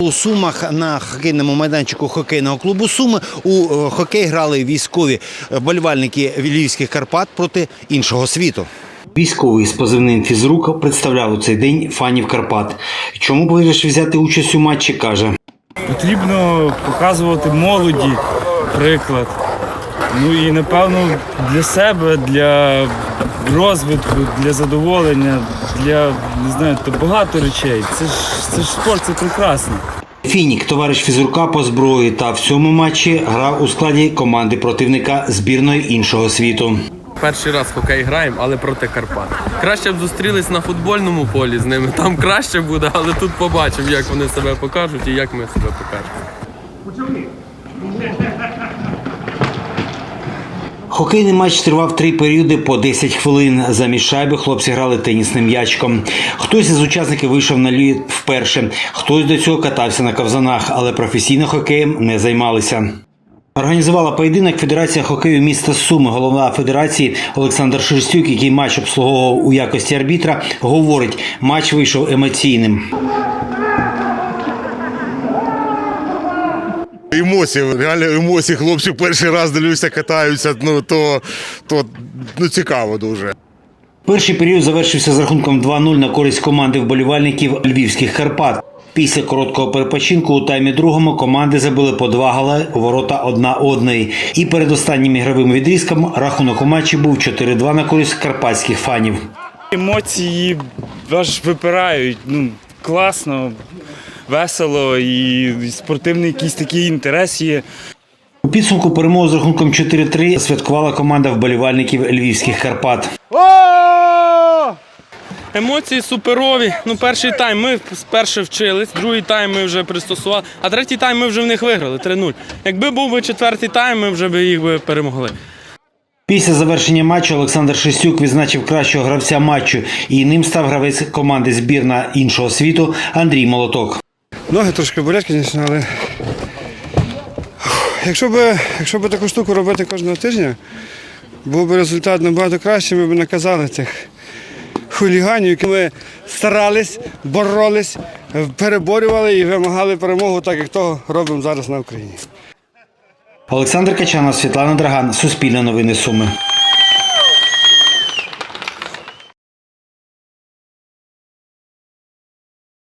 У Сумах на хокейному майданчику хокейного клубу Суми у е, хокей грали військові болівальники Львівських Карпат проти іншого світу. Військовий з позивним фізрук представляв у цей день фанів Карпат. Чому вирішив взяти участь у матчі? каже. Потрібно показувати молоді приклад. Ну і напевно для себе, для розвитку, для задоволення, для не знаю, то багато речей. Це ж це ж спорт, це прекрасно. Фінік, товариш фізрука по зброї, та в цьому матчі грав у складі команди противника збірної іншого світу. Перший раз хокей граємо, але проти Карпат. Краще б зустрілись на футбольному полі з ними. Там краще буде, але тут побачимо, як вони себе покажуть і як ми себе покажемо. Хокейний матч тривав три періоди по 10 хвилин. Замість шайби хлопці грали тенісним м'ячком. Хтось із учасників вийшов на лід вперше, хтось до цього катався на ковзанах, але професійно хокеєм не займалися. Організувала поєдинок Федерація хокею міста Суми. Голова федерації Олександр Шерстюк, який матч обслуговував у якості арбітра, говорить, матч вийшов емоційним. Емоції, реально емоції. Хлопці перший раз дивлюся, катаються. Ну то, то ну, цікаво дуже. Перший період завершився з рахунком 2-0 на користь команди вболівальників Львівських Карпат. Після короткого перепочинку у таймі другому команди забили по два голи у ворота одна одної. І перед останнім ігровим відрізком рахунок у матчі був 4-2 на користь карпатських фанів. Емоції аж випирають. Ну, класно, весело і спортивний якийсь такий інтерес є. У підсумку перемогу з рахунком 4-3 святкувала команда вболівальників Львівських Карпат. Емоції суперові. Ну, перший тайм ми спершу вчились, другий тайм ми вже пристосували, а третій тайм ми вже в них виграли 3-0. Якби був би четвертий тайм, ми вже б їх би перемогли. Після завершення матчу Олександр Шестюк відзначив кращого гравця матчу, і ним став гравець команди збірна іншого світу Андрій Молоток. Ноги трошки болять, звісно, але якщо б, якщо б таку штуку робити кожного тижня, був би результат набагато кращий, ми б наказали цих хуліганів, які ми старались, боролись, переборювали і вимагали перемогу, так як того робимо зараз на Україні. Олександр Качанов, Світлана Драган, Суспільне новини Суми.